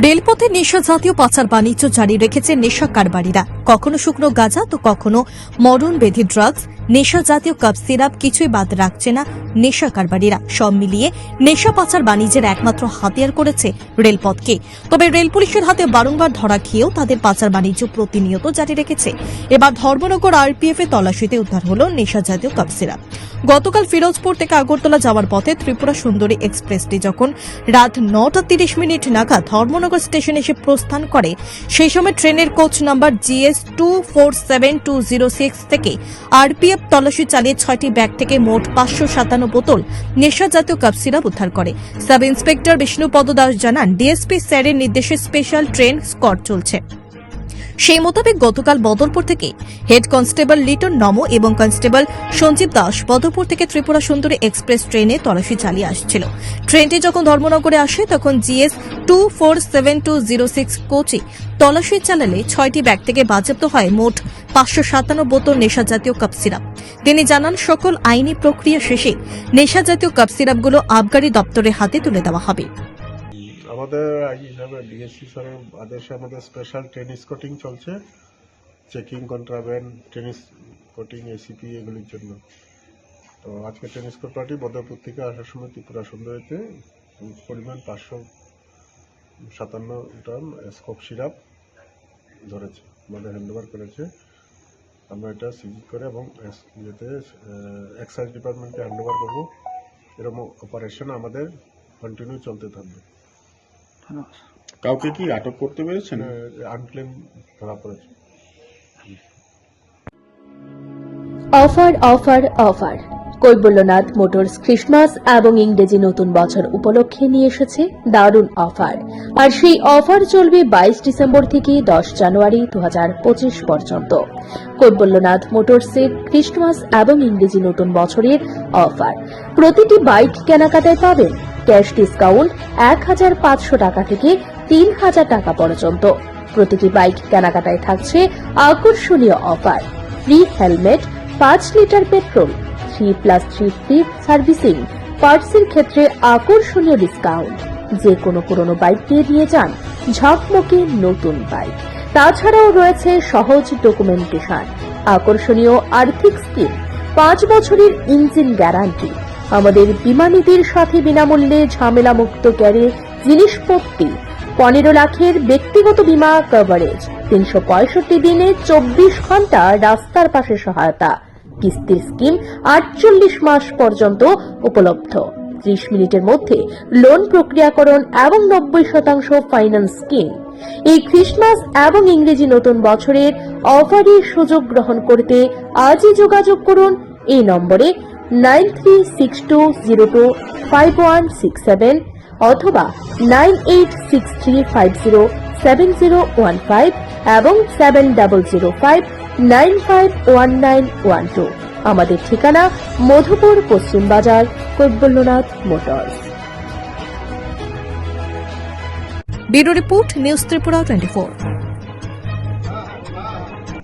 রেলপথে নেশা জাতীয় পাচার বাণিজ্য জারি রেখেছে নেশা কারবারিরা। কখনো শুকনো গাঁজা তো কখনো মরণ বেধি ড্রাগস নেশা জাতীয় কাপ সিরাপ কিছুই বাদ রাখছে না নেশা কারবারিরা। সব মিলিয়ে নেশা পাচার বাণিজ্যের একমাত্র হাতিয়ার করেছে রেলপথকে। তবে রেল পুলিশের হাতে বারংবার ধরা খেয়েও তাদের পাচার বাণিজ্য প্রতিনিয়ত জারি রেখেছে। এবার ধর্মনগর আরপিএফ এ তল্লাশিতে উদ্ধার হল নেশা জাতীয় কাপ সিরাপ গতকাল ফিরোজপুর থেকে আগরতলা যাওয়ার পথে ত্রিপুরা সুন্দরী এক্সপ্রেসটি যখন রাত নটা তিরিশ মিনিট নাগাদ ধর্মনগর স্টেশনে এসে প্রস্থান করে, সেই সময় ট্রেনের coach number GS two four seven two zero six থেকে আরপিএফ তল্লাশি চালিয়ে ছয়টি ব্যাগ থেকে মোট পাঁচশো সাতান্ন বোতল নেশা জাতীয় কাপ সিরাপ উদ্ধার করে। সাব ইন্সপেক্টর বিষ্ণুপদ দাস জানান, ডিএসপি স্যারের নির্দেশে স্পেশাল ট্রেন স্কট চলছে। সেই মোতাবেক গতকাল বদরপুর থেকে হেড কনস্টেবল লিটন নম এবং কনস্টেবল সঞ্জীব দাস বদরপুর থেকে ত্রিপুরা সুন্দরী এক্সপ্রেস ট্রেনে তল্লাশি চালিয়ে আসছিল। ট্রেনটি যখন ধর্মনগরে আসে, তখন GS two four seven two zero six কোচে তল্লাশি চালালে ছয়টি ব্যাগ থেকে বাজেপ্ত হয় মোট পাঁচশো সাতান্ন বোতল নেশা জাতীয় কাপ সিরাপ। তিনি জানান, সকল আইনি প্রক্রিয়া শেষে নেশা জাতীয় কাপ সিরাপগুলো আবগারি দপ্তরের হাতে তুলে দেওয়া হবে। আমাদের আই হিসাবে ডিএসসি স্যারের আদেশে আমাদের স্পেশাল ট্রেন স্কটিং চলছে। চেকিং কন্ট্রাভেন টেনিস কোটিং এসিপি এগুলির জন্য। তো আজকে টেনিস কোট পার্টি বদরপুর থেকে আসার সময় ত্রিপুরা সুন্দরীতে পরিমাণ পাঁচশো সাতান্ন টন স্কোপ সিরাপ ধরেছে আমাদের হ্যান্ডওভার করেছে। আমরা এটা সিজি করে এবং ইয়েতে এক্সাইজ ডিপার্টমেন্টকে হ্যান্ডওভার করব। এরকম অপারেশন আমাদের কন্টিনিউ চলতে থাকবে। কাউকে কি আটক করতে পেরেছেন? আনক্লেম ধরা পড়েছে। Offer offer offer. Kaibalyanath motors Christmas এবং ইংরেজি নতুন বছর উপলক্ষে নিয়ে এসেছে দারুণ অফার। আর সেই অফার চলবে বাইশ ডিসেম্বর থেকে দশ জানুয়ারি দু হাজার পঁচিশ পর্যন্ত। কৈবল্যনাথ মোটরসের ক্রিসমাস এবং ইংরেজি নতুন বছরের অফার। প্রতিটি বাইক কেনাকাটায় পাবেন ক্যাশ ডিসকাউন্ট এক হাজার পাঁচশো টাকা থেকে তিন হাজার টাকা পর্যন্ত। প্রতিটি বাইক কেনাকাটায় থাকছে আকর্ষণীয় অফার। ফ্রি হেলমেট পাঁচ litre petrol three plus three free servicing পার্টসের ক্ষেত্রে আকর্ষণীয় ডিসকাউন্ট। যে কোনো পুরনো বাইক দিয়ে নিয়ে যান, ঝকমকে নতুন বাইক। তাছাড়াও রয়েছে সহজ ডকুমেন্টেশন আকর্ষণীয় আর্থিক স্কিম, পাঁচ বছরের ইঞ্জিন গ্যারান্টি আমাদের বিমানীদের সাথে বিনামূল্যে ঝামেলা মুক্ত ক্যারে জিনিসপত্র পনেরো লাখের ব্যক্তিগত বীমা কভারেজ তিনশো পঁয়ষট্টি দিনে চব্বিশ ঘণ্টা রাস্তার পাশে সহায়তা, কিস্তির স্কিম আটচল্লিশ মাস পর্যন্ত উপলব্ধ। ত্রিশ মিনিটের মধ্যে লোন প্রক্রিয়াকরণ এবং নব্বই শতাংশ ফাইন্যান্স স্কিম এই খ্রিস্টমাস এবং ইংরেজি নতুন বছরের অফারের সুযোগ গ্রহণ করতে আজই যোগাযোগ করুন। এই নম্বরে nine three six two zero two five one six seven অথবা nine eight six three five zero seven zero one five এবং seven double zero five nine five one nine one two. আমাদের ঠিকানা মধুপুর পশ্চিম বাজার, Kaibalyanath motors. Bureau report, news Tripura twenty